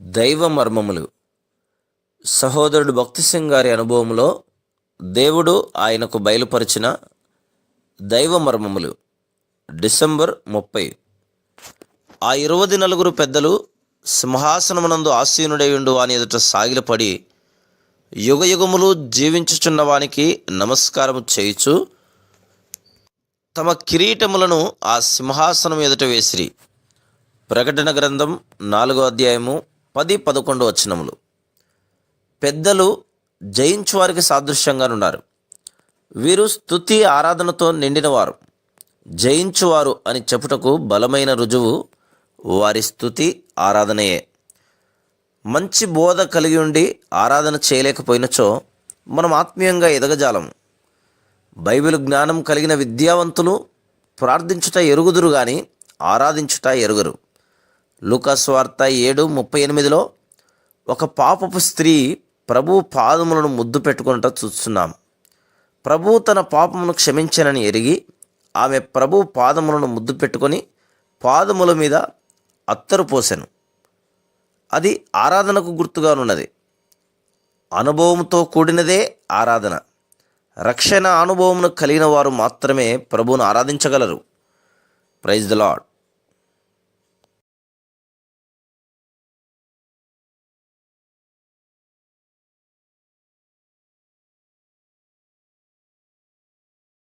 దైవ మర్మములు సహోదరుడు భక్తి సింగ్ గారి అనుభవంలో దేవుడు ఆయనకు బయలుపరిచిన దైవ మర్మములు డిసెంబర్ ముప్పై. ఆ ఇరువది నలుగురు పెద్దలు సింహాసనమునందు ఆసీనుడయుండు అని ఎదుట సాగిలపడి యుగ యుగములు జీవించుచున్న వానికి నమస్కారము చేయుచు తమ కిరీటములను ఆ సింహాసనం ఎదుట వేసిరి. ప్రకటన గ్రంథం నాలుగో అధ్యాయము పది పదకొండు వచనములు. పెద్దలు జయించువారికి సాదృశ్యంగానున్నారు వీరు స్థుతి ఆరాధనతో నిండినవారు. జయించువారు అని చెప్పుటకు బలమైన రుజువు వారి స్థుతి ఆరాధనయే. మంచి బోధ కలిగి ఉండి ఆరాధన చేయలేకపోయినచో మనం ఆత్మీయంగా ఎదగజాలము బైబిల్ జ్ఞానం కలిగిన విద్యావంతులు ప్రార్థించుట ఎరుగుదురు కానీ ఆరాధించుట ఎరుగురు. లూకాస్వార్త ఏడు ముప్పై ఎనిమిదిలో ఒక పాపపు స్త్రీ ప్రభు పాదములను ముద్దు పెట్టుకున్నట చూస్తున్నాం ప్రభు తన పాపమును క్షమించనని ఎరిగి ఆమె ప్రభు పాదములను ముద్దు పెట్టుకొని పాదముల మీద అత్తరు పోసెను. అది ఆరాధనకు గుర్తుగానున్నది. అనుభవంతో కూడినదే ఆరాధన. రక్షణ అనుభవమును కలిగిన వారు మాత్రమే ప్రభువును ఆరాధించగలరు. Praise the lord